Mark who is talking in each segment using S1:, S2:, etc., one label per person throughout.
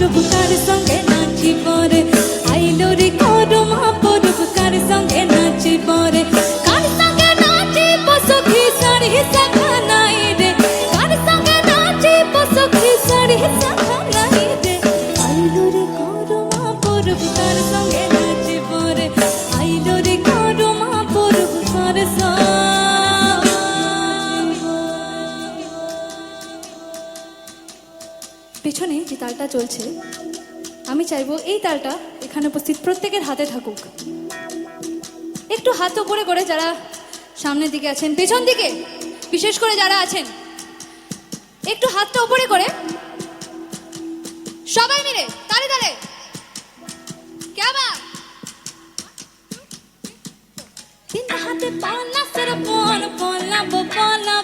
S1: de ocultar e sonhar. পেছনে যে তালটা চলছে, আমি চাইব এই তালটা এখানে উপস্থিত প্রত্যেকের হাতে থাকুক। একটু হাত উপরে করে যারা সামনের দিকে আছেন, পেছন দিকে, বিশেষ করে যারা আছেন, একটু হাতটা উপরে করে সবাই মিলে, তালে তালে। কেমন হাতে পালা সর পন পলা পলা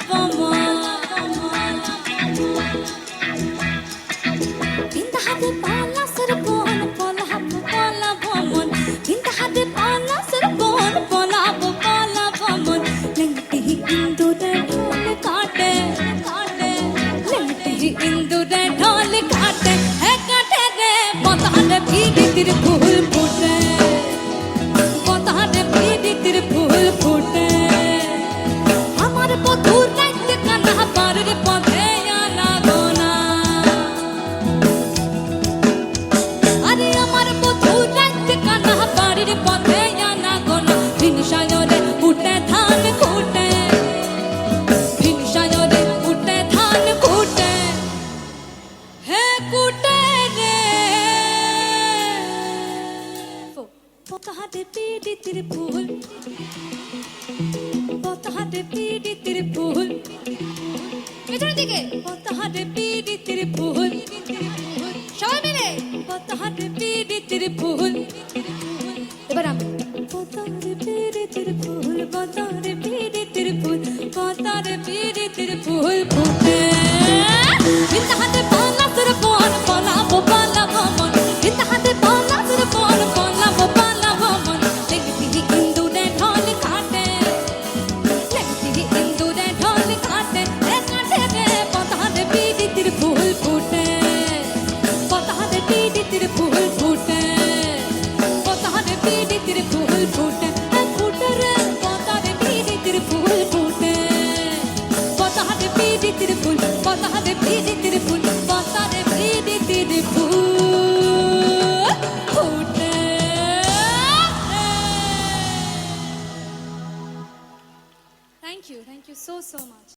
S1: পতাহাতে পিড়িতির ফুল। পতাহাতে পিড়িতির ফুল। পেছনের দিকে। পতাহাতে পিড়িতির ফুল। সবাই মিলে। পতাহাতে পিড়িতির ফুল। এবার আমি। পতারে পিড়িতির ফুল পতারে পিড়িতির ফুল পতারে পিড়িতির ফুল ফুটে